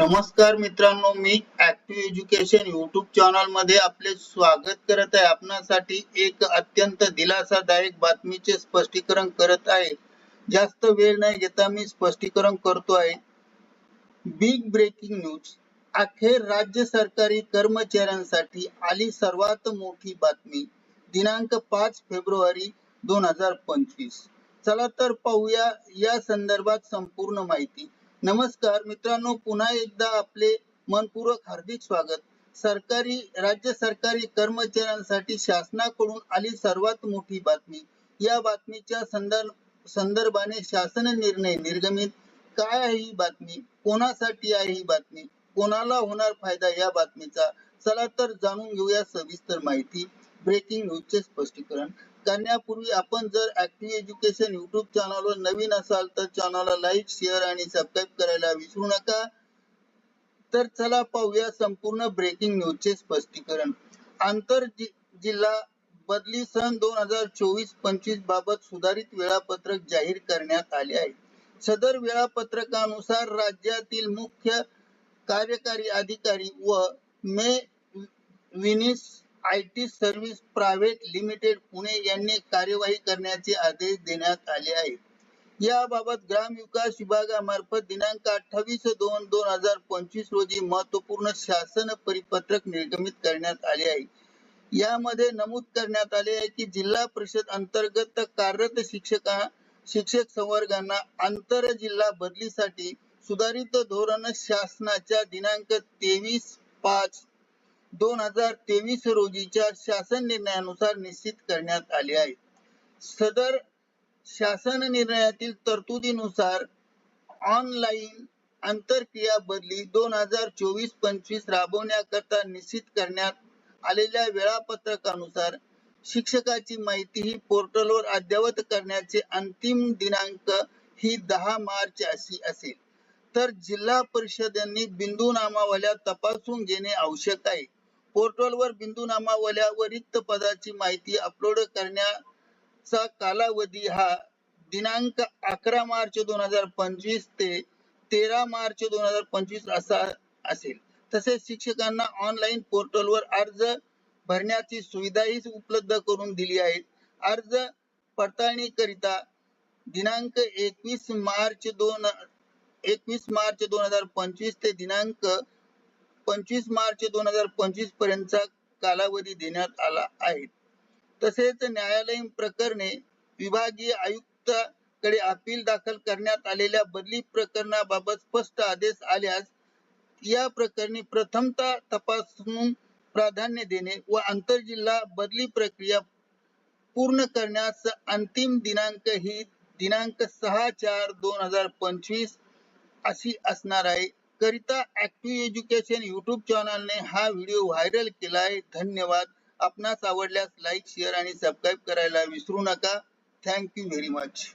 नमस्कार मित्रांनो मी ऍक्टिव्ह एज्युकेशन युट्यूब चॅनलमध्ये आपले स्वागत करत आहे. आपणासाठी एक अत्यंत दिलासादायक बातमीचे स्पष्टीकरण करत आहे. जास्त वेळ नाही घेता मी स्पष्टीकरण करतो आहे. बिग ब्रेकिंग न्यूज अखेर राज्य सरकारी कर्मचाऱ्यांसाठी आली सर्वात मोठी बातमी. दिनांक पाच फेब्रुवारी दोन हजार पंचवीस. चला तर पाहूया या संदर्भात संपूर्ण माहिती. नमस्कार मित्रांनो पुन्हा एकदा आपले मनपूर्वक हार्दिक स्वागत. सरकारी राज्य सरकारी कर्मचाऱ्यांसाठी शासनाकडून आली सर्वात मोठी बातमी. या बातमीच्या संदर्भ संदर्भाने शासन निर्णय निर्गमित. काय आहे ही बातमी? कोणासाठी आहे ही बातमी? कोणाला होणार फायदा या बातमीचा? चला तर जाणून घेऊया सविस्तर माहिती. ब्रेकिंग न्यूजचे स्पष्टीकरण. करण्यापूर्वी आपण जर ऍक्टिव्ह एज्युकेशन युट्यूब चॅनलवर नवीन असाल तर चॅनलला लाईक शेअर आणि सबस्क्राईब करायला विसरू नका. तर चला पाहूया संपूर्ण ब्रेकिंग न्यूजचे स्पष्टीकरण. आंतर जि- जिल्हा बदली सन दोन हजार चोवीस पंचवीस बाबत सुधारित वेळापत्रक जाहीर करण्यात आले आहे. सदर वेळापत्रकानुसार राज्यातील मुख्य कार्यकारी अधिकारी व मे विनिस I T service private limited Pune यांनी कार्यवाही करण्याचे आदेश देण्यात आले आहेत याबाबत ग्रामविकास विभागामार्फत दिनांक अठ्ठावीस दोन दोन हजार पंचवीस रोजी महत्त्वपूर्ण शासन परिपत्रक निर्गमित करण्यात आले आहे. यामध्ये नमूद करण्यात आले आहे की जिल्हा परिषद अंतर्गत कार्यरत शिक्षका शिक्षक संवर्गांना आंतर जिल्हा बदलीसाठी सुधारित धोरण शासनाच्या दिनांक तेवीस पाच दोन हजार तेवीस रोजीच्या शासन निर्णयानुसार निश्चित करण्यात आले आहे. सदर शासन निर्णयातील तरतुदीनुसार ऑनलाईन आंतरक्रिया बदली दोन हजार चोवीस पंचवीस राबवण्याकरता निश्चित करण्यात आलेल्या वेळापत्रकानुसार शिक्षकाची माहिती ही पोर्टलवर अद्ययावत करण्याचे अंतिम दिनांक ही दहा मार्च अशी असेल. तर जिल्हा परिषदांनी बिंदू नामावल्या तपासून घेणे आवश्यक आहे. पोर्टलवर बिंदू नामावल्या व रिक्त पदाची माहिती अपलोड करण्याचा कालावधी हा दिनांक अकरा मार्च दोन हजार पंचवीस ते तेरा मार्च दोन हजार पंचवीस असा असेल. तसेच शिक्षकांना ऑनलाईन पोर्टलवर अर्ज भरण्याची सुविधाही उपलब्ध करून दिली आहे. अर्ज पडताळणीकरिता दिनांक एकवीस मार्च दोन एकवीस मार्च दोन हजार पंचवीस ते दिनांक पंचवीस मार्च दोन हजार पंचवीस पर्यंतचा कालावधी देण्यात आला आहे. तसेच न्यायालयीन प्रकरणे विभागीय आयुक्ताकडे अपील दाखल करण्यात आलेल्या बदली प्रकरणाबाबत स्पष्ट आदेश आल्यास या प्रकरणी प्रथमता तपासून प्राधान्य देणे व आंतरजिल्हा बदली प्रक्रिया पूर्ण करण्यास अंतिम दिनांक ही दिनांक सहा चार दोन हजार पंचवीस अशी असणार आहे. करिता ऍक्टिव्ह एज्युकेशन युट्यूब चॅनलने हा व्हिडिओ व्हायरल केला आहे धन्यवाद. आपणास आवडल्यास लाईक शेअर आणि सबस्क्राईब करायला विसरू नका. Thank you very much